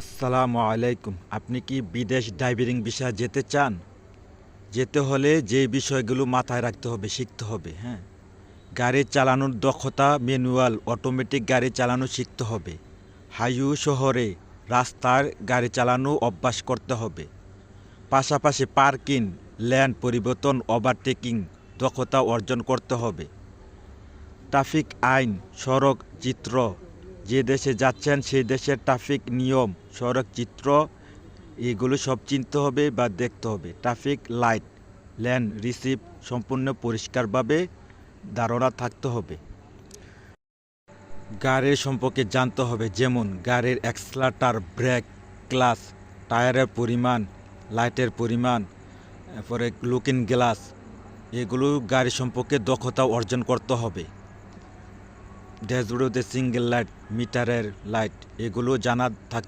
আসসালামু আলাইকুম। আপনি কি বিদেশ ড্রাইভিং বিষয়ে যেতে চান? যেতে হলে যে বিষয়গুলো মাথায় রাখতে হবে, শিখতে হবে হ্যাঁ? গাড়ি চালানোর দক্ষতা ম্যানুয়াল, অটোমেটিক গাড়ি চালানো শিখতে হবে। হাইউ শহরে রাস্তার গাড়ি চালানো অভ্যাস করতে হবে। পাশাপাশি পার্কিং, ল্যান্ড পরিবর্তন, ওভারটেকিং দক্ষতা অর্জন করতে হবে। ট্রাফিক আইন, সড়ক, চিত্র যে দেশে যাচ্ছেন, সেই দেশের ট্রাফিক নিয়ম, সড়ক চিত্র, এগুলো সব চিনতে হবে বা দেখতে হবে। ট্রাফিক, লাইট, ল্যান্ড রিসিভ সম্পূর্ণ পরিষ্কারভাবে ধারণা থাকতে হবে। গাড়ির সম্পর্কে জানতে হবে, যেমন গাড়ির অ্যাক্সলাটার ব্রেক ক্লাস টায়ারের পরিমাণ, লাইটের পরিমাণ, এরপরে লুকিং গ্লাস, এগুলো গাড়ি সম্পর্কে দক্ষতা অর্জন করতে হবে। ড্যাশবোর্ডে সিঙ্গেল লাইট মিটারের লাইট এগুলো জানা থাক